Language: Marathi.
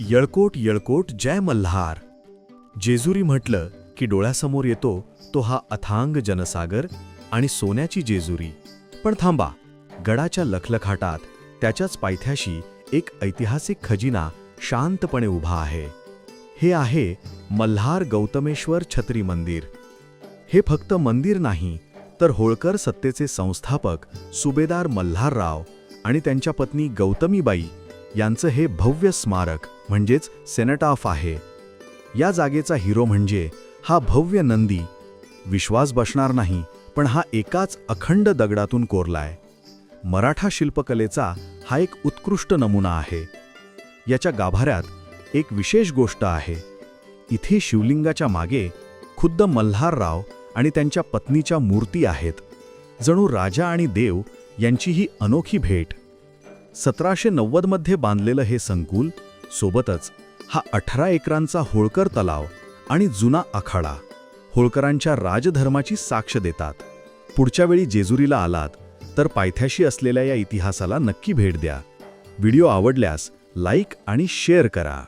यळकोट यळकोट जय मल्हार. जेजुरी म्हटलं की डोळ्यासमोर येतो तो हा अथांग जनसागर आणि सोन्याची जेजुरी. पण थांबा गडाच्या लखलखाटात त्याच्याच पायथ्याशी एक ऐतिहासिक खजिना शांतपणे उभा आहे. हे आहे मल्हार गौतमेश्वर छत्री मंदिर. हे फक्त मंदिर नाही तर होळकर सत्तेचे संस्थापक सुभेदार मल्हारराव आणि त्यांच्या पत्नी गौतमीबाई यांचं हे भव्य स्मारक म्हणजेच सेनेटाफ आहे. या जागेचा हिरो म्हणजे हा भव्य नंदी. विश्वास बसणार नाही पण हा एकाच अखंड दगडातून कोरलाय. मराठा शिल्पकलेचा हा एक उत्कृष्ट नमुना आहे. याच्या गाभाऱ्यात एक विशेष गोष्ट आहे. इथे शिवलिंगाच्या मागे खुद्द मल्हारराव आणि त्यांच्या पत्नीच्या मूर्ती आहेत. जणू राजा आणि देव यांची ही अनोखी भेट. सतराशे नव्वदमध्ये बांधलेलं हे संकुल सोबतच हा अठरा एकरांचा होळकर तलाव आणि जुना आखाडा होळकरांच्या राजधर्माची साक्ष देतात. पुढच्या वेळी जेजुरीला आलात तर पायथ्याशी असलेल्या या इतिहासाला नक्की भेट द्या. व्हिडिओ आवडल्यास लाईक आणि शेअर करा.